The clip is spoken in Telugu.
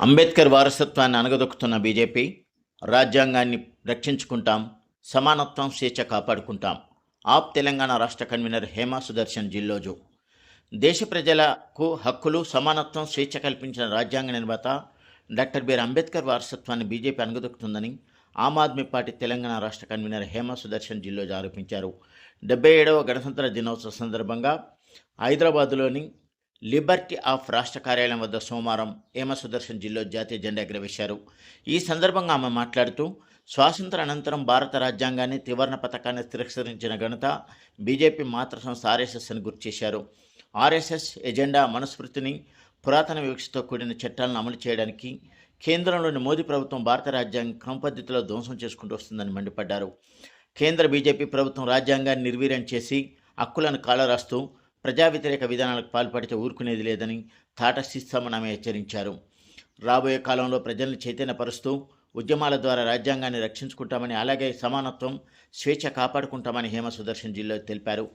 అంబేద్కర్ వారసత్వాన్ని అనగదొక్కుతున్న బీజేపీ రాజ్యాంగాన్ని రక్షించుకుంటాం సమానత్వం స్వేచ్ఛ కాపాడుకుంటాం. ఆప్ తెలంగాణ రాష్ట్ర కన్వీనర్ హేమా సుదర్శన్ జిల్లోజు. దేశ ప్రజలకు హక్కులు సమానత్వం స్వేచ్ఛ కల్పించిన రాజ్యాంగ నిర్మాత డాక్టర్ బిఆర్ అంబేద్కర్ వారసత్వాన్ని బీజేపీ అనగదొక్కుతుందని ఆమ్ ఆద్మీ పార్టీ తెలంగాణ రాష్ట్ర కన్వీనర్ హేమా సుదర్శన్ జిల్లోజు ఆరోపించారు. డెబ్బై ఏడవ గణతంత్ర దినోత్సవ సందర్భంగా హైదరాబాదులోని లిబర్టీ ఆఫ్ రాష్ట్ర కార్యాలయం వద్ద సోమవారం హేమ సుదర్శన్ జిల్లో జాతీయ జెండా ఎగరవేశారు. ఈ సందర్భంగా ఆమె మాట్లాడుతూ స్వాతంత్ర అనంతరం భారత రాజ్యాంగాన్ని త్రివర్ణ పథకాన్ని తిరస్కరించిన ఘనత బీజేపీ మాతృ సంస్థ ఆర్ఎస్ఎస్ అని గుర్తు చేశారు. ఆర్ఎస్ఎస్ ఎజెండా మనస్ఫృతిని పురాతన వివక్షతో కూడిన చట్టాలను అమలు చేయడానికి కేంద్రంలోని మోదీ ప్రభుత్వం భారత రాజ్యాంగం క్రమపద్ధతిలో ధ్వంసం చేసుకుంటూ వస్తుందని మండిపడ్డారు. కేంద్ర బీజేపీ ప్రభుత్వం రాజ్యాంగాన్ని నిర్వీర్యం చేసి హక్కులను కాలరాస్తూ ప్రజా వ్యతిరేక విధానాలకు పాల్పడితే ఊరుకునేది లేదని తాటస్థిస్తామని ఆమె హెచ్చరించారు. రాబోయే కాలంలో ప్రజలను చైతన్యపరుస్తూ ఉద్యమాల ద్వారా రాజ్యాంగాన్ని రక్షించుకుంటామని అలాగే సమానత్వం స్వేచ్ఛ కాపాడుకుంటామని హేమ సుదర్శన్ జిల్లా తెలిపారు.